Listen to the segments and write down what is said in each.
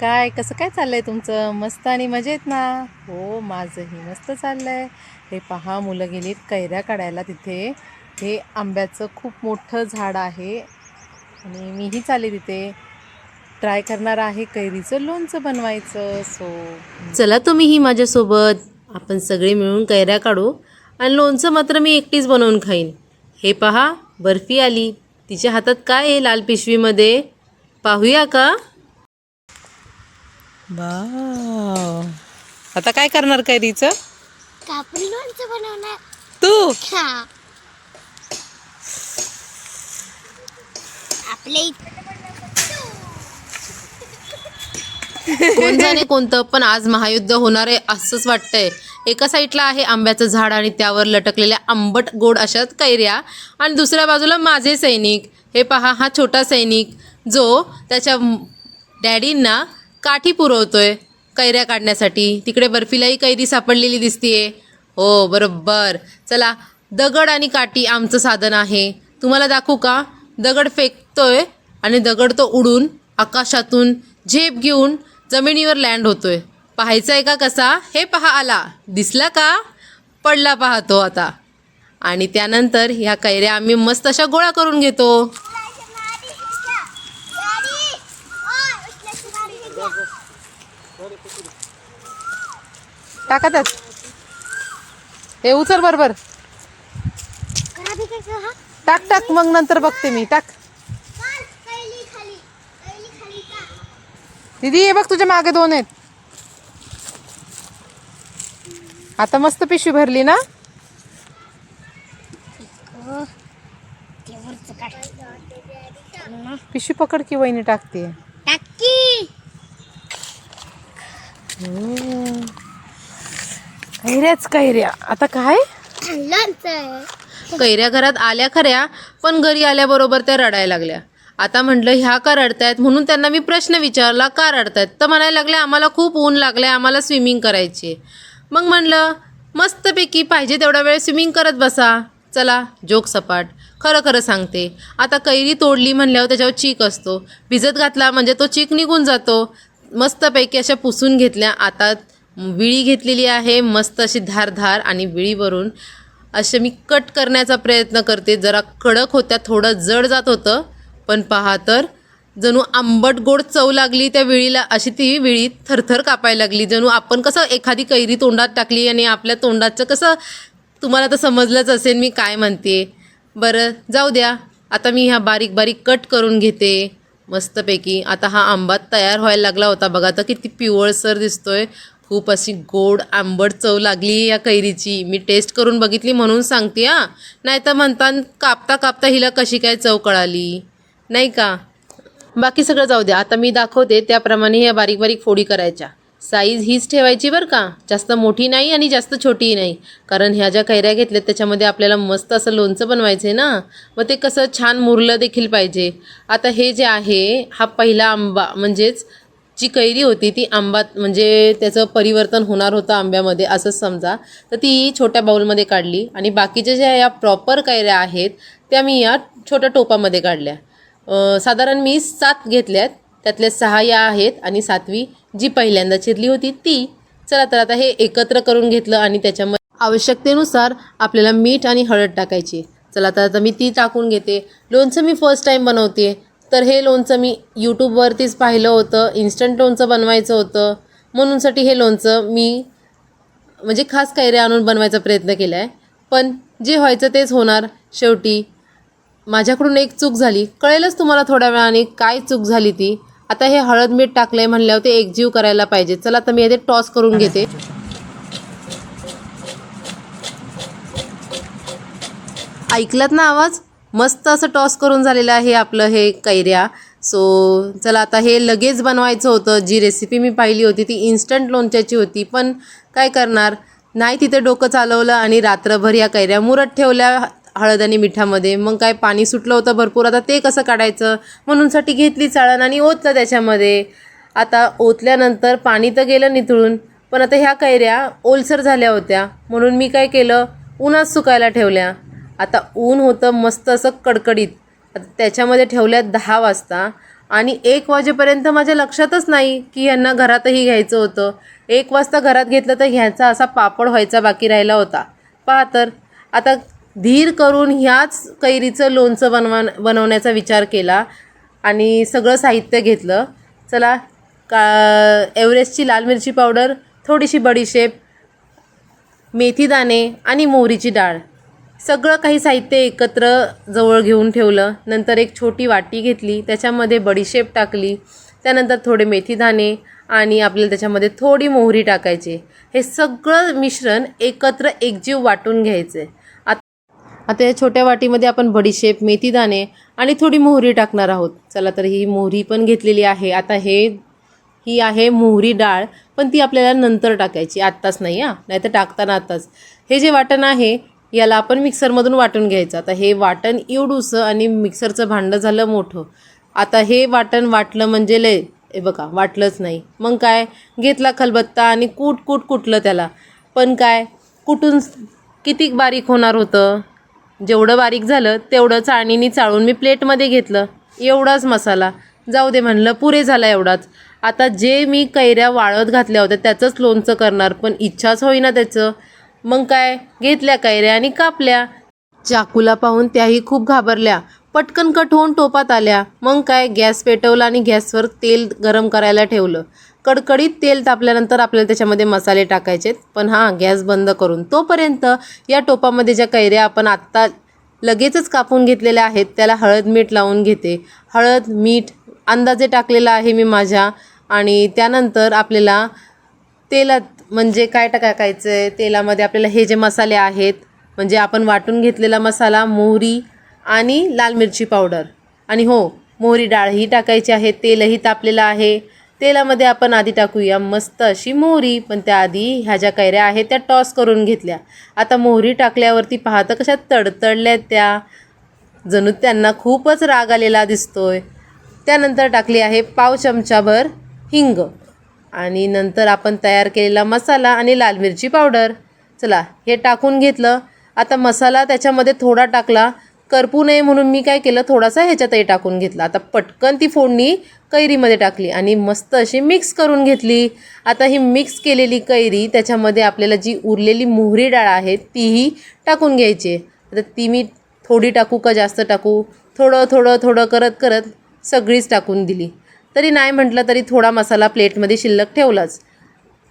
काय कसं काय चाललंय तुमचं? मस्त आणि मजेत ना? हो माझंही मस्त चाललंय. हे पहा मुलं गेलीत कैऱ्या काढायला तिथे. हे आंब्याचं खूप मोठं झाड आहे आणि मीही चालले तिथे. ट्राय करणार आहे कैरीचं लोणचं बनवायचं सो. चला तुम्हीही माझ्यासोबत. आपण सगळे मिळून कैऱ्या काढू आणि लोणचं मात्र मी एकटीच बनवून खाईन. हे पहा बर्फी आली. तिच्या हातात काय आहे लाल पिशवीमध्ये? पाहूया का? वाव आता काय करणार कैरीचं? कापून लोणचं बनवणार. तू? हा. आपल्या कोण जाणे कोणतं पण आज महायुद्ध होणार आहे असंच वाटतंय. एका साईडला आहे आंब्याचं झाड आणि त्यावर लटकलेल्या आंबट गोड अशा कैऱ्या. आणि दुसऱ्या बाजूला माझे सैनिक. हे पहा हा छोटा सैनिक जो त्याच्या डॅडींना काठी पुरवतोय कैऱ्या काढण्यासाठी. तिकडे बर्फीलाही कैरी सापडलेली दिसतीये. हो बरोबर. चला दगड आणि काठी आमचं साधन आहे. तुम्हाला दाखवू का? दगड फेकतोय आणि दगड तो उडून आकाशातून झेप घेऊन जमिनीवर लँड होतोय. पाहायचं आहे का कसा? हे पहा आला. दिसला का? पडला पाहतो आता. आणि त्यानंतर ह्या कैऱ्या आम्ही मस्त अशा गोळा करून घेतो. टाका त्यात. हे उचल बरोबर. टाक टाक मग नंतर बघते मी. टाक. दीदी हे बघ तुझ्या मागे दोन आहेत. आता मस्त पिशवी भरली ना? पिशवी पकड की वहिनी टाकते. टाकी कैऱ्याच कैऱ्या. आता काय? कैऱ्या घरात आल्या खऱ्या पण घरी आल्याबरोबर त्या रडायला लागल्या. आता म्हटलं ह्या का रडतायत? म्हणून त्यांना मी प्रश्न विचारला का रडतायत? तर म्हणायला लागले आम्हाला खूप ऊन लागलंय आम्हाला स्विमिंग करायची मग म्हणलं मस्तपैकी पाहिजे तेवढा वेळ स्विमिंग करत बसा. चला जोक सपाट. खरं खरं सांगते आता कैरी तोडली म्हणल्यावर त्याच्यावर चीक असतो. भिजत घातला म्हणजे तो चीक निघून जातो. मस्तपैकी अशा पुसून घेतल्या. आता विळी घेतलेली आहे मस्त अशी धारधार आणि विळीवरून असे मी कट करण्याचा प्रयत्न करते. जरा कडक होत्या थोडं जड जात होतं पण पहा तर जणू आंबट गोड चव लागली त्या विळीला अशी ती विळी थरथर कापायला लागली. जणू आपण कसं एखादी कैरी तोंडात टाकली आणि आपल्या तोंडाचं कसं तुम्हाला तर समजलंच असेल मी काय म्हणते. बरं जाऊ द्या. आता मी ह्या बारीक बारीक कट करून घेते. मस्तपैकी. आता हा आंबा तयार व्हायला लागला होता. बघा तर किती पिवळसर दिसतोय. खूप अशी गोड आंबट चव लागली या कैरीची. मी टेस्ट करून बघितली म्हणून सांगते हा. नाही तर म्हणतात कापता कापता हिला कशी काय चव कळाली? नाही का? बाकी सगळं जाऊ द्या आता मी दाखवते त्याप्रमाणे ह्या बारीक बारीक फोडी करायच्या. साईज हीच ठेवायची बरं का. जास्त मोठी नाही आणि जास्त छोटीही नाही. कारण ह्या ज्या कैऱ्या घेतल्या त्याच्यामध्ये आपल्याला मस्त असं लोणचं बनवायचं आहे ना? मग ते कसं छान मुरलं देखील पाहिजे. आता हे जे आहे हा पहिला आंबा म्हणजेच जी कैरी होती ती आंबा म्हणजे त्याचं परिवर्तन होणार होतं आंब्यामध्ये असंच समजा. तर ती छोट्या बाऊलमध्ये काढली आणि बाकीच्या ज्या या प्रॉपर कैऱ्या आहेत त्या मी या छोट्या टोपामध्ये काढल्या. साधारण मी सात घेतल्यात. त्यातल्या सहा या आहेत आणि सातवी जी पहिल्यांदा चिरली होती ती. चला तर आता हे एकत्र करून घेतलं आणि त्याच्यामध्ये आवश्यकतेनुसार आपल्याला मीठ आणि हळद टाकायची. चला तर आता मी ती टाकून घेते. लोणचं मी फर्स्ट टाईम बनवते. तर हे लोणचं मी यूट्यूबवरतीच पाहिलं होतं. इन्स्टंट लोणचं बनवायचं होतं. म्हणूनसाठी हे लोणचं मी म्हणजे खास कैऱ्या आणून बनवायचा प्रयत्न केला आहे पण जे व्हायचं तेच होणार शेवटी. माझ्याकडून एक चूक झाली. कळेलच तुम्हाला थोड्या वेळाने काय चूक झाली ती. आता हे हळद मीठ टाकलं आहे म्हणल्यावर ते एकजीव करायला पाहिजे. चला तर मी हे टॉस करून घेते. ऐकलात ना आवाज? मस्त असं टॉस करून झालेलं आहे आपलं हे कैऱ्या. सो चला आता हे लगेच बनवायचं होतं. जी रेसिपी मी पाहिली होती ती इन्स्टंट लोणच्याची होती. पण काय करणार? नाही तिथे डोकं चालवलं आणि रात्रभर या कैऱ्या मुरत ठेवल्या हळद आणि मिठामध्ये. मग काय पाणी सुटलं होतं भरपूर. आता ते कसं काढायचं? म्हणूनसाठी घेतली चाळण आणि ओतलं त्याच्यामध्ये. आता ओतल्यानंतर पाणी तर गेलं निथळून पण आता ह्या कैऱ्या ओलसर झाल्या होत्या. म्हणून मी काय केलं? उन्हात सुकायला ठेवल्या. आता ऊन होतं मस्त असं कडकडीत. आता त्याच्यामध्ये ठेवल्या दहा वाजता. आणि एक वाजेपर्यंत माझ्या लक्षातच नाही की यांना घरातही घ्यायचं होतं. एक वाजता घरात घेतलं तर ह्याचा असा पापड व्हायचा बाकी राहिला होता. पहा तर आता धीर करून ह्याच कैरीचं लोणचं बनवा बनवण्याचा विचार केला आणि सगळं साहित्य घेतलं. चला का एव्हरेस्टची लाल मिरची पावडर थोडीशी बडीशेप मेथीदाणे आणि मोहरीची डाळ. सगळं काही साहित्य एकत्र जवळ घेऊन ठेवलं. नंतर एक छोटी वाटी घेतली. त्याच्यामध्ये बडीशेप टाकली. त्यानंतर थोडे मेथीदाणे आणि आपल्याला त्याच्यामध्ये थोडी मोहरी टाकायची. हे सगळं मिश्रण एकत्र एकजीव वाटून घ्यायचं. आहे आता या छोट्या वाटीमध्ये आपण बडीशेप मेथीदाणे आणि थोडी मोहरी टाकणार आहोत. चला तर ही मोहरी पण घेतलेली आहे. आता हे ही आहे मोहरी डाळ. पण ती आपल्याला नंतर टाकायची. आत्ताच नाही हां. नाही तर टाकताना आत्ताच. हे जे वाटण आहे याला आपण मिक्सरमधून वाटून घ्यायचं. आता हे वाटण एवढूसं आणि मिक्सरचं भांडं झालं मोठं. आता हे वाटण वाटलं म्हणजे लय हे बघा वाटलंच नाही. मग काय? घेतला खलबत्ता आणि कूट कूट कुटलं त्याला. पण काय? कुठून किती बारीक होणार होतं? जेवढं बारीक झालं तेवढं चाळणीने चाळून मी प्लेटमध्ये घेतलं. एवढाच मसाला. जाऊ दे म्हणलं पुरे झाला एवढाच. आता जे मी कैऱ्या वाळत घातल्या होत्या त्याचंच लोणचं करणार पण इच्छाच होईना त्याचं. मग काय? घेतल्या कैऱ्या आणि कापल्या? चाकूला पाहून त्याही खूप घाबरल्या. पटकन कट होऊन टोपात आल्या. मग काय? गॅस पेटवला आणि गॅसवर तेल गरम करायला ठेवलं. कडकडीत तेल तापल्यानंतर आपल्याला त्याच्यामध्ये मसाले टाकायचेत. पण हां गॅस बंद करून. तोपर्यंत या टोपामध्ये ज्या कैऱ्या आपण आत्ता लगेचच कापून घेतलेल्या आहेत त्याला हळद मीठ लावून घेते. हळद मीठ अंदाजे टाकलेला आहे मी माझ्या. आणि त्यानंतर आपल्याला तेलात म्हणजे काय टाकायचं आहे तेलामध्ये आपल्याला हे जे मसाले आहेत म्हणजे आपण वाटून घेतलेला मसाला मोहरी आणि लाल मिरची पावडर. आणि हो मोहरी डाळही टाकायची आहे तेलही तापलेलं आहे. तेलामध्ये आपण आधी टाकूया मस्त अशी मोहरी पण त्याआधी ह्या ज्या कैऱ्या आहेत त्या टॉस करून घेतल्या. आता मोहरी टाकल्यावरती पाहतं कशा तडतडल्या त्या. जणू त्यांना खूपच राग आलेला दिसतोय. त्यानंतर टाकली आहे पाव चमचाभर हिंग. आणि नंतर आपण तयार केलेला मसाला आणि लाल मिरची पावडर. चला हे टाकून घेतलं. आता मसाला त्याच्यामध्ये थोडा टाकला. करपू नये म्हणून मी काय केलं थोडासा ह्याच्यातही टाकून घेतला. आता पटकन ती फोडणी कैरीमध्ये टाकली आणि मस्त अशी मिक्स करून घेतली. आता ही मिक्स केलेली कैरी त्याच्यामध्ये आपल्याला जी उरलेली मोहरी डाळ आहे तीही टाकून घ्यायची. आहे. आता ती मी थोडी टाकू का जास्त टाकू? थोडं थोडं थोडं करत करत सगळीच टाकून दिली. तरी नाही म्हटलं तरी थोडा मसाला प्लेटमध्ये शिल्लक ठेवलाच.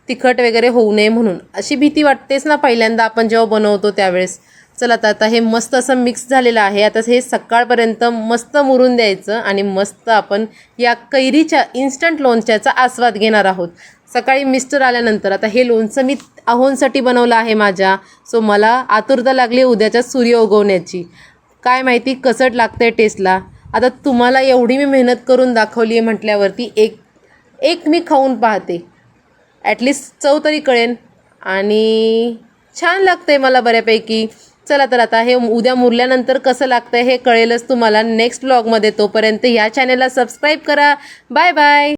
तिखट वगैरे होऊ नये म्हणून. अशी भीती वाटतेच ना पहिल्यांदा आपण जेव्हा बनवतो त्यावेळेस. चला आता आता हे मस्त असं मिक्स झालेलं आहे. आता हे सकाळपर्यंत मस्त मुरून द्यायचं आणि मस्त आपण या कैरीच्या इन्स्टंट लोणच्याचा आस्वाद घेणार आहोत. सकाळी मिस्टर आल्यानंतर आता हे लोणचं मी अहोंसाठी बनवलं आहे माझ्या. सो मला आतुरता लागली उद्याच्या सूर्य उगवण्याची. काय माहिती कसट लागतंय टेस्टला आता तुम्हाला एवढी मी मेहनत करून दाखवली आहे म्हटल्यावरती एक एक मी खाऊन पाहते. ॲटलिस्ट चव तरी कळेन. आणि छान लागतं आहे मला बऱ्यापैकी. चला तर आता हे उद्या मुरल्यानंतर कसं लागतंय हे कळेलच तुम्हाला नेक्स्ट ब्लॉगमध्ये तोपर्यंत ह्या चॅनेलला सबस्क्राईब करा. Bye bye